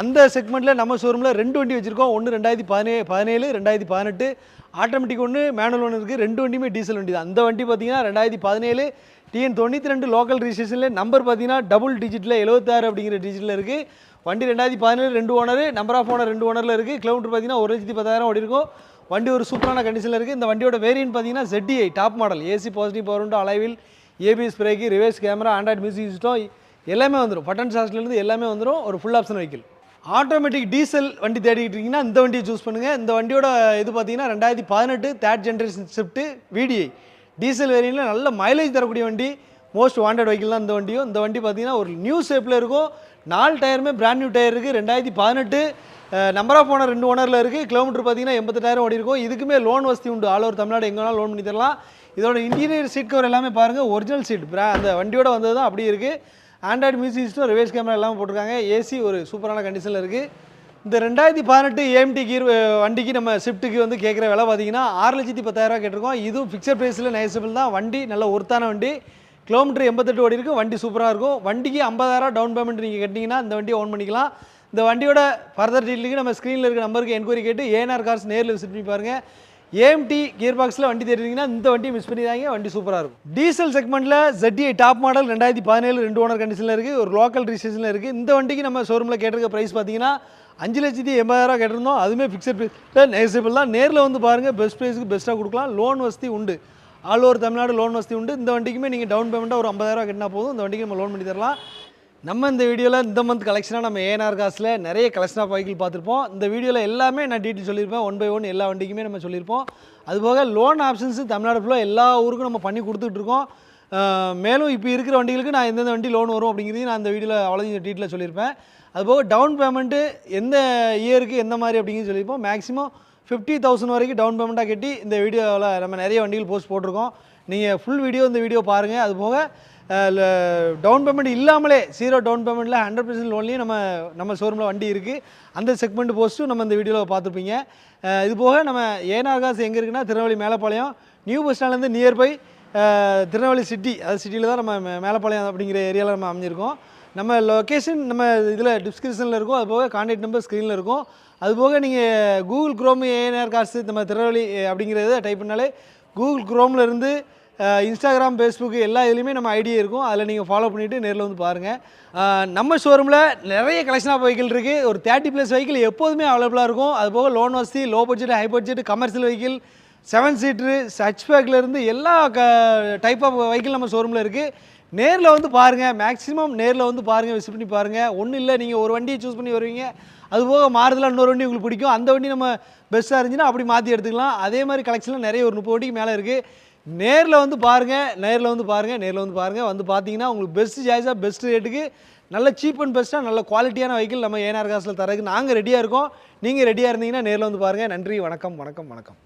அந்த செக்மெண்ட்டில் நம்ம ஷோரூமில் ரெண்டு வண்டி வச்சுருக்கோம். ஒன்று ரெண்டாயிரத்தி பதினே பதினேழு ரெண்டாயிரத்தி பதினெட்டு. ஆட்டோமேட்டிக் ஒன்று மேனுவல் ஒன்று இருக்குது ரெண்டு வண்டியுமே டீசல் வண்டி தான். அந்த வண்டி பார்த்தீங்கன்னா ரெண்டாயிரத்தி பதினேழு டிஎன் தொண்ணூற்றி ரெண்டு லோக்கல் ரிஜிஸ்ட்ரேஷனில் நம்பர் பார்த்தீங்கன்னா டபுள் டிஜிட்டில் எழுபத்தாறு அப்படிங்கிற டிஜிட்டில் இருக்குது வண்டி ரெண்டாயிரத்தி பதினேழு ரெண்டு ஓனர் நம்பர் ஆஃப் ஓனர் ரெண்டு ஓனரில் இருக்குது கிலோமீட்டர் பார்த்தீங்கன்னா ஒரு லட்சத்தி பத்தாயிரம் ஓடி இருக்கும். வண்டி ஒரு சூப்பரான கண்டிஷனில் இருக்குது இந்த வண்டியோட வேரியன்ட் பார்த்தீங்கன்னா ZDI top model AC positive power உண்டு அலைவில் ABS brake reverse camera Android music system எல்லாமே வந்துடும் பட்டன் சாஸ்லேருந்து எல்லாமே வந்துடும் ஒரு full option vehicle automatic diesel வண்டி தேடிக்கிட்டு இருக்கீங்கன்னா இந்த வண்டியை சூஸ் பண்ணுங்கள் இந்த வண்டியோட இது பார்த்தீங்கன்னா ரெண்டாயிரத்தி பதினெட்டு third generation Swift VDI diesel வேரியண்ட்டில் நல்ல மைலேஜ் தரக்கூடிய வண்டி. மோஸ்ட் வாண்டட் வெஹிக்கிள் தான் இந்த வண்டியும். இந்த வண்டி பார்த்தீங்கன்னா ஒரு நியூ ஷேப்பில் இருக்கும். நாலு டயருமே பிராண்ட் நியூ டயர் இருக்குது ரெண்டாயிரத்தி பதினெட்டு நம்பர் ஆஃப் ஓனர் ரெண்டு ஓனரில் இருக்குது கிலோமீட்டர் பார்த்தீங்கன்னா எண்பத்தெட்டாயிரம் ஓடி இருக்கும் இதுக்குமே லோன் வசதி உண்டு. ஆல் ஓவர் தமிழ்நாடு எங்கே வேணாலும் லோன் பண்ணி தரலாம். இதோட இன்டீரியர் சீட் கவர் எல்லாமே பாருங்கள் ஒரிஜினல் சீட் பிரா அந்த வண்டியோட வந்தது தான் அப்படியே இருக்குது Android music system reverse camera எல்லாமே போட்டிருக்காங்க. ஏசி ஒரு சூப்பரான கண்டிஷனில் இருக்குது இந்த ரெண்டாயிரத்தி பதினெட்டு ஏஎம்டி கீர் வண்டிக்கு நம்ம ஷிஃப்ட்டுக்கு வந்து கேட்குற விலை பார்த்தீங்கன்னா ஆறு லட்சத்தி பத்தாயிரரூவா கேட்டிருக்கோம். இதுவும் ஃபிக்ஸட் ப்ரைஸில் நைசபிள் தான். வண்டி நல்ல ஒர்த்தான வண்டி. கிலோமீட்டர் எண்பத்தெட்டு ஓடி இருக்கும் வண்டி சூப்பராக இருக்கும். வண்டிக்கு ஐம்பதாயிரம் டவுன் பேமெண்ட் நீங்கள் கட்டிங்கன்னா இந்த வண்டியை ஓன் பண்ணிக்கலாம். இந்த வண்டியோட ஃபர்தர் டீட்டெயிலுக்கு நம்ம ஸ்க்ரீனில் இருக்க நம்பருக்கு என்கொயரி கேட்டு ஏஎன்ஆர் கார்ஸ் நேரில் விசிட் பண்ணி பாருங்கள் ஏஎம்டி கியர் பாக்ஸில் வண்டி தேடுறீங்கன்னா இந்த வண்டியை மிஸ் பண்ணிடாங்க வண்டி சூப்பராக இருக்கும். டீசல் செக்மெண்ட்டில் ZDI டாப் மாடல் ரெண்டாயிரத்தி பதினேழு ரெண்டு ஓனர் கண்டிஷனில் இருக்குது ஒரு லோக்கல் ரிஜிஸ்ட்ரேஷனில் இருக்குது இந்த வண்டிக்கு நம்ம ஷோரூமில் கேட்டிருக்க ப்ரைஸ் பார்த்தீங்கன்னா அஞ்சு லட்சத்தி எண்பதாயிரம் கேட்டிருந்தோம். அதுவுமே ஃபிக்ஸட் ப்ரைஸ் நெகசிபிள் தான். நேரில் வந்து பாருங்கள் பெஸ்ட் ப்ரைஸுக்கு பெஸ்ட்டாக கொடுக்கலாம். லோன் வசதி உண்டு. ஆல் ஓவர் தமிழ்நாடு லோன் வசதி உண்டு. இந்த வண்டிக்குமே நீங்கள் டவுன் பேமெண்ட்டாக ஒரு ஐம்பதாயிரம் கட்டினா போதும். இந்த வண்டிக்கு நம்ம லோன் பண்ணி தரலாம். நம்ம இந்த வீடியோவில் இந்த மந்த் கலெக்ஷனாக நம்ம ஏஎன்ஆர் காசில் நிறைய கலெக்ஷன் ஆஃப் வைக்கிள் பார்த்துருப்போம். இந்த வீடியோவில் எல்லாமே நான் டீட்டெயில் சொல்லியிருப்பேன். ஒன் பை ஒன் எல்லா வண்டிக்குமே நம்ம சொல்லியிருப்போம். அதுபோக லோன் ஆப்ஷன்ஸு தமிழ்நாடு ஃபுல்லாக எல்லா ஊருக்கும் நம்ம பண்ணி கொடுத்துட்ருக்கோம் மேலும் இப்போ இருக்கிற வண்டிகளுக்கு நான் எந்தெந்த வண்டி லோன் வரும் அப்படிங்கிறதையும் நான் இந்த வீடியோவில் அவ்வளோ டீட்டெயிலாக சொல்லியிருப்பேன். அதுபோக டவுன் பேமெண்ட்டு எந்த இயருக்கு எந்த மாதிரி அப்படிங்கிறது சொல்லியிருப்போம். மேக்ஸிமம் ஃபிஃப்டி தௌசண்ட் வரைக்கும் டவுன் பேமெண்ட்டாக கட்டி இந்த வீடியோவில் நம்ம நிறைய வண்டிகள் போஸ்ட் போட்டிருக்கோம். நீங்கள் ஃபுல் வீடியோ இந்த வீடியோ பாருங்கள் அது போக டவுன் பேமெண்ட் இல்லாமலே ஜீரோ டவுன் பேமெண்ட்டில் ஹண்ட்ரட் பர்சன்ட் லோன்லேயும் நம்ம நம்ம ஷோரூமில் வண்டி இருக்குது அந்த செக்மெண்ட் போஸ்ட்டும் நம்ம இந்த வீடியோவில் பார்த்துருப்பீங்க. இது போக நம்ம ஏனார் காசு எங்கே இருக்குன்னா திருநெல்வேலி மேலப்பாளையம். நியூ பஸ் ஸ்டாண்ட்லேருந்து நியர்பை திருநெல்வேலி சிட்டி அது சிட்டியில் தான் நம்ம மேலப்பாளையம் அப்படிங்கிற ஏரியாவில் நம்ம அமைஞ்சிருக்கோம். நம்ம லொக்கேஷன் நம்ம இதில் டிஸ்கிரிப்ஷனில் இருக்கும். அது போக கான்டாக்ட் நம்பர் ஸ்க்ரீனில் இருக்கும். அதுபோக நீங்கள் கூகுள் குரோம் ஏஎன்ஆர் காசு நம்ம திருநெல்வேலி அப்படிங்கிறத டைப் பண்ணாலே கூகுள் குரோமில் இருந்து இன்ஸ்டாகிராம் ஃபேஸ்புக் எல்லா இதுலேயுமே நம்ம ஐடியா இருக்கும். அதில் நீங்கள் ஃபாலோ பண்ணிவிட்டு நேரில் வந்து பாருங்கள் நம்ம ஷோரூமில் நிறைய கலெக்ஷன் ஆஃப் வெஹிக்கிள் இருக்குது ஒரு தேர்ட்டி ப்ளஸ் வெஹிக்கிள் எப்போதுமே அவைலபிளாக இருக்கும். அது போக லோன் வசதி low budget high budget commercial vehicle seven seater such பேக்லேருந்து எல்லா க டைப் ஆஃப் வெஹிக்கிள் நம்ம ஷோரூமில் இருக்குது நேரில் வந்து பாருங்கள் மேக்ஸிமம் நேரில் வந்து பாருங்கள் விசிட் பண்ணி பாருங்கள் ஒன்றும் இல்லை. நீங்கள் ஒரு வண்டியை சூஸ் பண்ணி வருவீங்க. அது போக மாறுதலாக இன்னொரு வண்டி உங்களுக்கு பிடிக்கும். அந்த வண்டி நம்ம பெஸ்ட்டாக இருந்துச்சுன்னா அப்படி மாற்றி எடுத்துக்கலாம். அதே மாதிரி கலெக்ஷனில் நிறைய ஒரு முப்பது வண்டிக்கு மேலே இருக்குது நேரில் வந்து பாருங்கள் நேரில் வந்து பாருங்கள் நேரில் வந்து பாருங்கள் வந்து பார்த்தீங்கன்னா உங்களுக்கு பெஸ்ட் சாய்ஸாக பெஸ்ட் ரேட்டுக்கு நல்ல சீப் அண்ட் பெஸ்ட்டாக நல்ல குவாலிட்டியான வெஹிக்கிள் நம்ம ஏனார் காசில் தரதுக்கு நாங்கள் ரெடியாக இருக்கோம். நீங்கள் ரெடியாக இருந்தீங்கன்னா நேரில் வந்து பாருங்கள் நன்றி வணக்கம் வணக்கம் வணக்கம்.